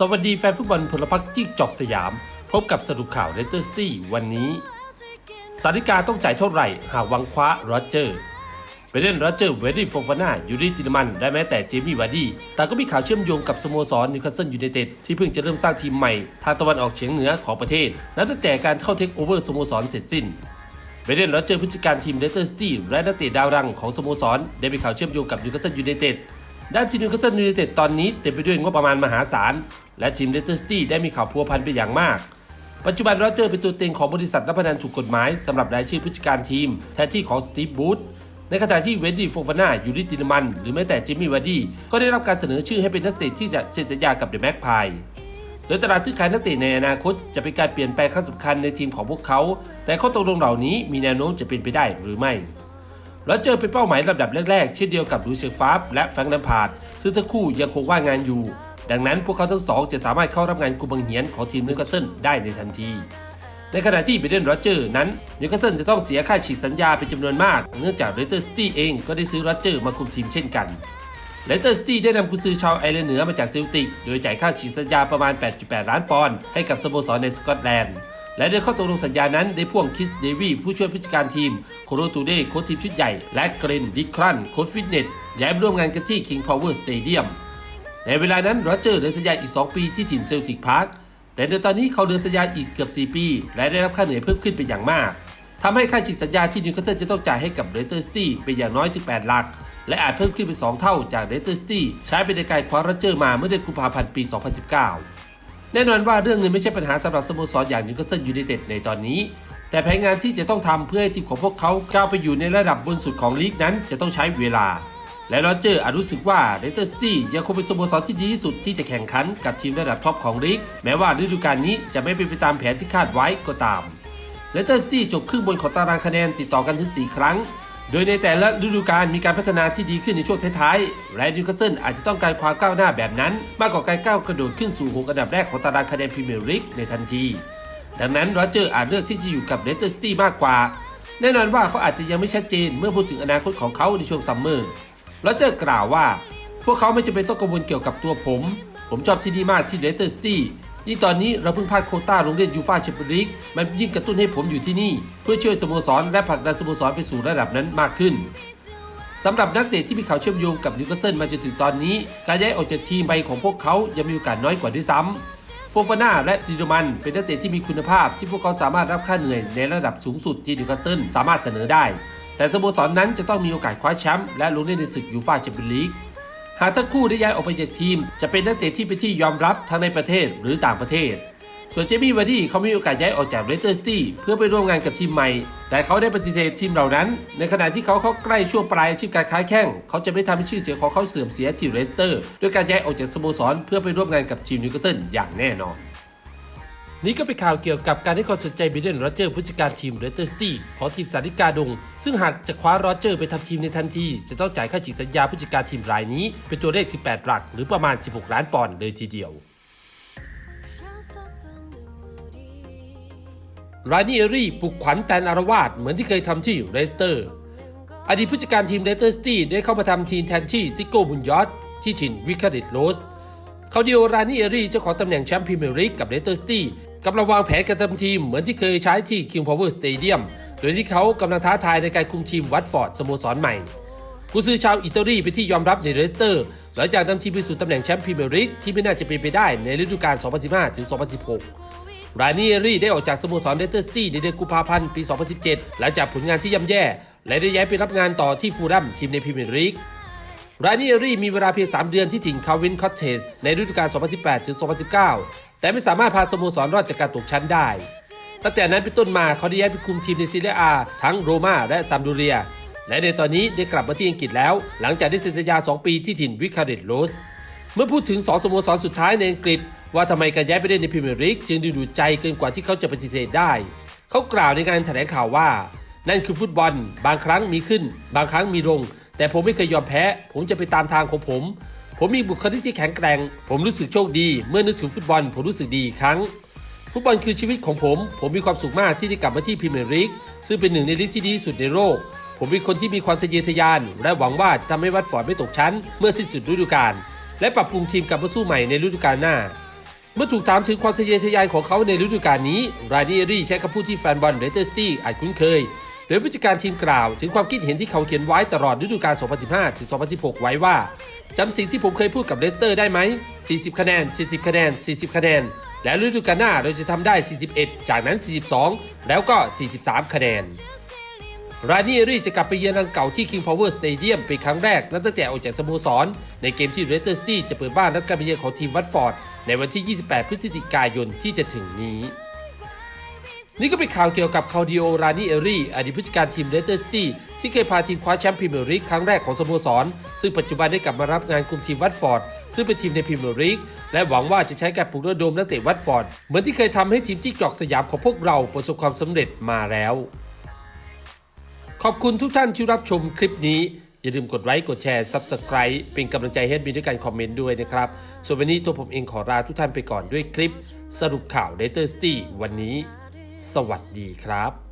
สวัสดีแฟนฟุตบอลพลพรรคจิ๊กจอกสยาม พบกับสรุปข่าวเลสเตอร์ซิตี้วันนี้ สาริกาต้องจ่ายเท่าไหร่ หากวังคว้าโรเจอร์ไปเล่นโรเจอร์เวดี้โฟฟาน่ายูริตินมันและแม้แต่เจมี่วาร์ดี้แต่ก็มีข่าวเชื่อมโยงกับสโมสรนิวคาสเซิลยูไนเต็ดที่เพิ่งจะเริ่มสร้างทีมใหม่ ทางตะวันออกเฉียงเหนือของประเทศ นับตั้งแต่การเข้าเทคโอเวอร์สโมสรเสร็จสิ้นเบเดนโรเจอร์ผู้จัดการทีมเลสเตอร์ซิตี้และนักเตะดาวดังของสโมสรได้มีข่าวเชื่อมโยงกับนิวคาสเซิลยูไนเต็ด ด้านทีมนิวคาสเซิลยูไนเต็ดตอนนี้เต็มไปด้วยงบประมาณมหาศาล และทีมเลสเตอร์ซิตี้ได้มีข่าวพัวพันไปอย่างมาก ปัจจุบันโรเจอร์เป็นตัวเต็งของบริษัทรับพนันถูกกฎหมายสำหรับรายชื่อผู้จัดการทีม แทนที่ของสตีฟบูธในขณะที่เวนดี้โฟฟาน่ายูริตินมัน หรือแม้แต่จิมมี่วาร์ดี้ก็ได้รับการเสนอชื่อให้เป็นนักเตะที่จะเซ็นสัญญากับเดอะแม็กพายโดยตลาดซื้อขายนักเตะในอนาคตจะเป็นการเปลี่ยนแปลงครั้งสำคัญในทีมของพวกเขา แต่ข้อตกลงเหล่านี้มีแนวโน้มจะเป็นไปได้หรือไม่ โรเจอร์เป็นเป้าหมายลำดับแรกๆ เช่นเดียวกับลูเซียฟาร์ฟและแฟรงค์แลมพาร์ดซึ่งทั้งคู่ยังคงว่างงานอยู่ ดังนั้นพวกเขาทั้งสองจะสามารถเข้ารับงานกุมบังเหียนของทีมนิวคาสเซิลได้ในทันที ในขณะที่เบเดนโรเจอร์นั้นนิวคาสเซิลจะต้องเสียค่าฉีกสัญญาเป็นจำนวนมาก เนื่องจากเลสเตอร์ซิตี้เองก็ได้ซื้อโรเจอร์มาคุมทีมเช่นกันเลสเตอร์ซิตี้ได้นำกุญซือชาวไอร์แลนด์เหนือมาจากเซลติก โดยจ่ายค่าฉีกสัญญาประมาณ 8.8 ล้านปอนด์ให้กับสโมสรในสกอตแลนด์ และในข้อตกลงสัญญานั้นได้พ่วงคิสเดวีผู้ช่วยผู้จัดการทีม โคโรตูเดโค้ชทีมชุดใหญ่ และเกรนดิครันโค้ชฟิตเนสย้ายมร่วมงานกันที่ King Power Stadium ในเวลานั้นโรเจอร์เหลือสัญญาอีก 2 ปีที่ถิ่นเซลติกพาร์คแต่ในตอนนี้เขาเหลือสัญญาอีกเกือบ 4 ปี และได้รับค่าเหนื่อยเพิ่มขึ้นเป็นอย่างมากทำให้ค่าฉีกสัญญาที่นิวคาสเซิลจะต้องจ่ายให้กับเลสเตอร์ซิตี้เป็นอย่างน้อยถึง8หลัก และอาจเพิ่มขึ้นเป็น 2 เท่าจากเลสเตอร์ซิตี้ใช้เป็นในการคว้าโรเจอร์มาเมื่อเดือนกุมภาพันธ์ปี 2019 แน่นอนว่าเรื่องเงินไม่ใช่ปัญหาสำหรับสโมสรอย่างนิวคาสเซิลยูไนเต็ดในตอนนี้ แต่แผนงานที่จะต้องทำเพื่อให้ทีมของพวกเขาก้าวไปอยู่ในระดับบนสุดของลีกนั้นจะต้องใช้เวลา และโรเจอร์อาจรู้สึกว่าเลสเตอร์ซิตี้ยังคงเป็นสโมสรที่ดีที่สุดที่จะแข่งขันกับทีมระดับท็อปของลีกแม้ว่าฤดูกาลนี้จะไม่เป็นไปตามแผนที่คาดไว้ก็ตามเลสเตอร์ซิตี้จบครึ่งบนของตารางคะแนนติดต่อกันถึง 4 ครั้ง โดยในแต่ละฤดูกาลมีการพัฒนาที่ดีขึ้นในช่วงท้ายๆ และนิวคาสเซิลอาจจะต้องการความก้าวหน้าแบบนั้น มากกว่าการก้าวกระโดดขึ้นสู่หกอันดับแรกของตารางคะแนนพรีเมียร์ลีกในทันที ดังนั้นโรเจอร์อาจเลือกที่จะอยู่กับเลสเตอร์ซิตี้มากกว่า แน่นอนว่าเขาอาจจะยังไม่ชัดเจนเมื่อพูดถึงอนาคตของเขาในช่วงซัมเมอร์โรเจอร์กล่าวว่า พวกเขาไม่จำเป็นต้องกังวลเกี่ยวกับตัวผม ผมชอบที่นี่มากที่เลสเตอร์ซิตี้ ยิ่งตอนนี้เราเพิ่งพลาดโคต้าลงเล่นยูฟ่าแชมเปี้ยนลีกมันยิ่งกระตุ้นให้ผมอยู่ที่นี่ เพื่อช่วยสโมสรและผลักดันสโมสรไปสู่ระดับนั้นมากขึ้นสำหรับนักเตะที่มีข่าวเชื่อมโยงกับนิวคาสเซิลมาจนถึงตอนนี้ การย้ายออกจากทีมใบของพวกเขายังมีโอกาสน้อยกว่าด้วยซ้ำโฟฟาน่าและติโดมันเป็นนักเตะที่มีคุณภาพที่พวกเขาสามารถรับค่าเหนื่อยในระดับสูงสุดที่นิวคาสเซิลสามารถเสนอได้ แต่สโมสรนั้นจะต้องมีโอกาสคว้าแชมป์และลงเล่นในศึกยูฟ่าแชมเปี้ยนลีก หากทั้งคู่ได้ย้ายออกไปจากทีม จะเป็นนักเตะที่เป็นที่ยอมรับทั้งในประเทศหรือต่างประเทศ ส่วนเจมี่วาร์ดี้เขามีโอกาสย้ายออกจากเลสเตอร์ซิตี้เพื่อไปร่วมงานกับทีมใหม่ แต่เขาได้ปฏิเสธทีมเหล่านั้น ในขณะที่เขาเข้าใกล้ช่วงปลายอาชีพการค้าแข่งเขาจะไม่ทำให้ชื่อเสียงของเขาเสื่อมเสียที่เลสเตอร์ด้วยการย้ายออกจากสโมสรเพื่อไปร่วมงานกับทีมนิวคาสเซิลอย่างแน่นอน นี่ก็เป็นข่าวเกี่ยวกับการให้ความสนใจบิเดนโรเจอร์ผู้จัดการทีมเรสเตอร์ซิตี้ของทีมสาริกาดง ซึ่งหากจะคว้าโรเจอร์ไปทำทีมในทันที จะต้องจ่ายค่าฉีกสัญญาผู้จัดการทีมรายนี้ เป็นตัวเลขที่8หลัก หรือประมาณ 16 ล้านปอนด์เลยทีเดียวรานิเอรี่ปลุกขวัญแตนอารวาสเหมือนที่เคยทำที่เรสเตอร์ อดีตผู้จัดการทีมเรสเตอร์ซิตี้ได้เข้ามาทำทีมแทนที่ซิโก้บุนยอตที่ชินวิคาริตโรสเขาเดียวรานิเอรี่เจ้าของตำแหน่งแชมป์พรีเมียร์ลีกกับเลสเตอร์ซิตี้ กำลังวางแผนการทำทีมเหมือนที่เคยใช้ที่ King Power Stadium โดยที่เขากำลังท้าทายในการคุมทีมวัตฟอร์ดสโมสรใหม่ผู้ซื้อชาวอิตาลีเป็นที่ยอมรับในเลสเตอร์ หลังจากนำทีมไปสู่ตำแหน่งแชมป์พรีเมียร์ลีกที่ไม่น่าจะเป็นไปได้ในฤดูกาล 2015 ถึง 2016 รานิเอรี่ได้ออกจากสโมสรเลสเตอร์ซิตี้ในเดือนกุมภาพันธ์ปี 2017 หลังจากผลงานที่ย่ำแย่ และได้ย้ายไปรับงานต่อที่ฟูลแลมทีมในพรีเมียร์ลีก รานิเอรี่มีเวลาเพียง 3 เดือนที่ถิ่นคาวินคอตเทสในฤดูกาล 2018ถึง2019 แต่ไม่สามารถพาสโมสรรอดจากการตกชั้นได้ ตั้งแต่นั้นเป็นต้นมาเขาได้ย้ายไปคุมทีมในซีเรียอาทั้งโรม่าและซัมดูเรีย และในตอนนี้ได้กลับมาที่อังกฤษแล้ว หลังจากได้เซ็นสัญญา 2 ปีที่ถิ่นวิคาริตโรส เมื่อพูดถึง2สโมสรสุดท้ายในอังกฤษ ว่าทำไมการย้ายไปเล่นในพรีเมียร์ลีกจึงดึงดูใจเกินกว่าที่เขาจะปฏิเสธได้ เขากล่าวในการแถลงข่าวว่า นั่นคือฟุตบอล บางครั้งมีขึ้น บางครั้งมีลง แต่ผมไม่เคยยอมแพ้ ผมจะไปตามทางของผม ผมมีบุคลิกที่แข็งแกร่ง ผมรู้สึกโชคดี เมื่อนึกถึงฟุตบอล ผมรู้สึกดีอีกครั้ง ฟุตบอลคือชีวิตของผม ผมมีความสุขมากที่ได้กลับมาที่พรีเมียร์ลีกซึ่งเป็นหนึ่งในลีกที่ดีที่สุดในโลก ผมเป็นคนที่มีความทะเยอทะยาน และหวังว่าจะทำให้วัตฟอร์ดไม่ตกชั้น เมื่อสิ้นสุดฤดูกาล และปรับปรุงทีมกลับมาสู้ใหม่ในฤดูกาลหน้า เมื่อถูกถามถึงความทะเยอทะยานของเขาในฤดูกาลนี้ รานิเอรี่ใช้คำพูดที่แฟนบอลเรสเตอร์สตี้อาจคุ้นเคย โดยผู้จัดการทีมกล่าว ถึงความคิดเห็นที่เขาเขียนไว้ตลอดฤดูกาล 2015 ถึง 2016 ไว้ว่าจำสิ่งที่ผมเคยพูดกับเลสเตอร์ได้ไหม 40 คะแนน 40 คะแนน 40 คะแนน และฤดูกาลหน้าเราจะทำได้ 41 จากนั้น 42 แล้วก็ 43 คะแนนรานิเอรี่จะกลับไปเยือนรังเก่าที่ King Power Stadium เป็นครั้งแรกนับตั้งแต่ออกจากสโมสร ในเกมที่เรสเตอร์สตีจะเปิดบ้านรับการไปเยือนของทีมวัตฟอร์ด ในวันที่ 28 พฤศจิกายนที่จะถึงนี้ นี่ก็เป็นข่าวเกี่ยวกับคาดิโอรานิเอรี่อดีตผู้จัดการทีมเรสเตอร์สตี้ที่เคยพาทีมคว้าแชมป์พรีเมียร์ลีกครั้งแรกของสโมสร ซึ่งปัจจุบันได้กลับมารับงานคุมทีมวัตฟอร์ด ซึ่งเป็นทีมในพรีเมียร์ลีกและหวังว่าจะใช้การปลุกระดมนักเตะวัตฟอร์ด เหมือนที่เคยทำให้ทีมจิ้งจอกสยามของพวกเราประสบความสำเร็จมาแล้ว ขอบคุณทุกท่านที่รับชมคลิปนี้อย่าลืมกดไลค์กดแชร์ Subscribe เป็นกำลังใจให้มีด้วยการคอมเมนต์ด้วยนะครับ ส่วนวันนี้ตัวผมเองขอลาทุกท่านไปก่อนด้วยคลิป สรุปข่าว l a t e r s t วันนี้ สวัสดีครับ